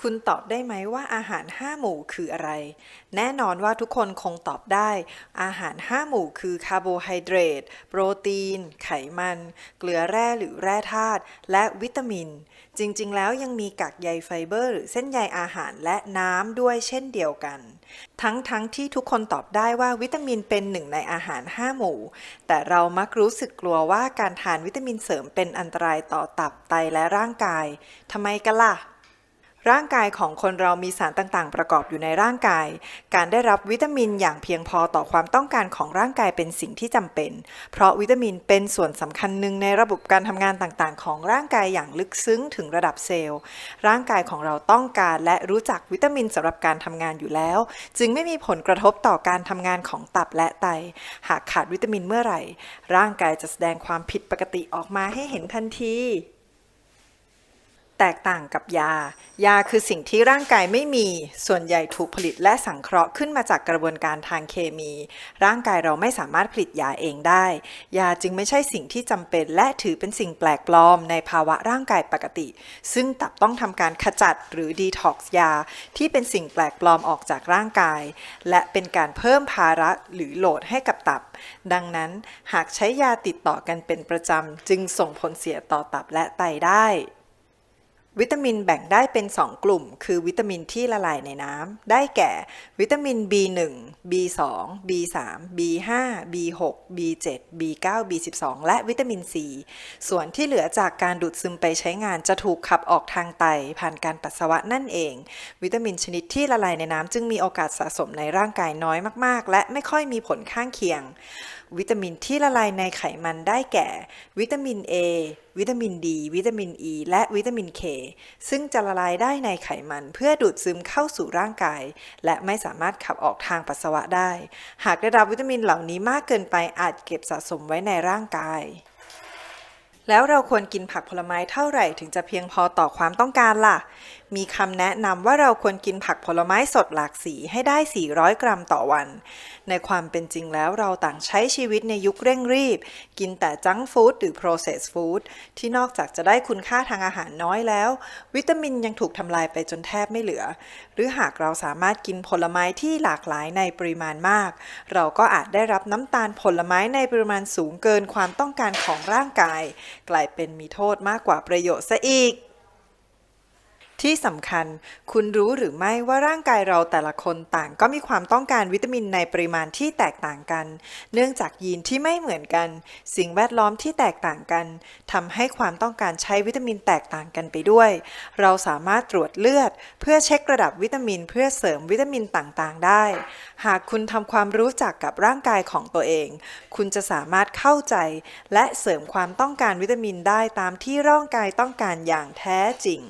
คุณตอบได้ไหมว่าอาหาร 5 หมู่คืออะไร แน่นอนว่าทุกคนคงตอบได้ อาหาร 5 หมู่คือคาร์โบไฮเดรต โปรตีน ไขมัน เกลือแร่หรือแร่ธาตุ และวิตามิน จริง ๆ แล้วยังมีกากใยไฟเบอร์ หรือเส้นใยอาหารและน้ำด้วยเช่นเดียวกัน ทั้งๆทที่ทุกคนตอบได้ว่าวิตามินเป็นหนึ่งในอาหาร 5 หมู่ แต่เรามักรู้สึกกลัวว่าการทานวิตามินเสริมเป็นอันตรายต่อตับไตและร่างกายทำไมกันล่ะ ร่างกายของคนเรามีสารต่างๆ ประกอบอยู่ในร่างกาย การได้รับวิตามินอย่างเพียงพอต่อความต้องการของร่างกายเป็นสิ่งที่จำเป็น เพราะวิตามินเป็นส่วนสำคัญหนึ่งในระบบการทำงานต่างๆ ของร่างกายอย่างลึกซึ้งถึงระดับเซลล์ ร่างกายของเราต้องการและรู้จักวิตามินสำหรับการทำงานอยู่แล้ว จึงไม่มีผลกระทบต่อการทำงานของตับและไต หากขาดวิตามินเมื่อไหร่ ร่างกายจะแสดงความผิดปกติออกมาให้เห็นทันที แตกต่างกับยา ยาคือสิ่งที่ร่างกายไม่มี ส่วนใหญ่ถูกผลิตและสังเคราะห์ขึ้นมาจากกระบวนการทางเคมี ร่างกายเราไม่สามารถผลิตยาเองได้ ยาจึงไม่ใช่สิ่งที่จำเป็น และถือเป็นสิ่งแปลกปลอมในภาวะร่างกายปกติ ซึ่งตับต้องทำการขจัดหรือดีท็อกซ์ยา ที่เป็นสิ่งแปลกปลอมออกจากร่างกาย และเป็นการเพิ่มภาระหรือโหลดให้กับตับ ดังนั้นหากใช้ยาติดต่อกันเป็นประจำจึงส่งผลเสียต่อตับและไตได้ วิตามินแบ่งได้เป็น 2 กลุ่ม คือวิตามินที่ละลายในน้ำได้แก่ วิตามิน B1 B2 B3 B5 B6 B7 B9 B12 และวิตามิน C ส่วนที่เหลือจากการดูดซึมไปใช้งานจะถูกขับออกทางไต ผ่านการปัสสาวะนั่นเอง วิตามินชนิดที่ละลายในน้ำจึงมีโอกาสสะสมในร่างกายน้อยมากๆ และไม่ค่อยมีผลข้างเคียง วิตามินที่ละลายในไขมันได้แก่ วิตามิน A วิตามินดี วิตามิน E และวิตามินเคซึ่งจะละลายได้ในไขมันเพื่อดูดซึมเข้าสู่ร่างกาย และไม่สามารถขับออกทางปัสสาวะได้ หากได้รับวิตามินเหล่านี้มากเกินไปอาจเก็บสะสมไว้ในร่างกาย แล้วเราควรกินผักผลไม้เท่าไหร่ถึงจะเพียงพอต่อความต้องการล่ะ มีคำแนะนำว่าเราควรกินผักผลไม้สดหลากสีให้ได้ 400 กรัมต่อวัน ในความเป็นจริงแล้วเราต่างใช้ชีวิตในยุคเร่งรีบ กินแต่จังฟู้ดหรือ processed food ที่นอกจากจะได้คุณค่าทางอาหารน้อยแล้ว วิตามินยังถูกทำลายไปจนแทบไม่เหลือ หรือหากเราสามารถกินผลไม้ที่หลากหลายในปริมาณมาก เราก็อาจได้รับน้ำตาลผลไม้ในปริมาณสูงเกินความต้องการของร่างกายกลายเป็นมีโทษมากกว่าประโยชน์ซะอีก ที่สำคัญ คุณรู้หรือไม่ว่าร่างกายเราแต่ละคนต่างก็มีความต้องการวิตามินในปริมาณที่แตกต่างกัน เนื่องจากยีนที่ไม่เหมือนกัน สิ่งแวดล้อมที่แตกต่างกันทำให้ความต้องการใช้วิตามินแตกต่างกันไปด้วย เราสามารถตรวจเลือด เพื่อเช็คระดับวิตามิน เพื่อเสริมวิตามินต่างๆ ได้ หากคุณทำความรู้จักกับร่างกายของตัวเอง คุณจะสามารถเข้าใจ และเสริมความต้องการวิตามินได้ตามที่ร่างกายต้องการอย่างแท้จริง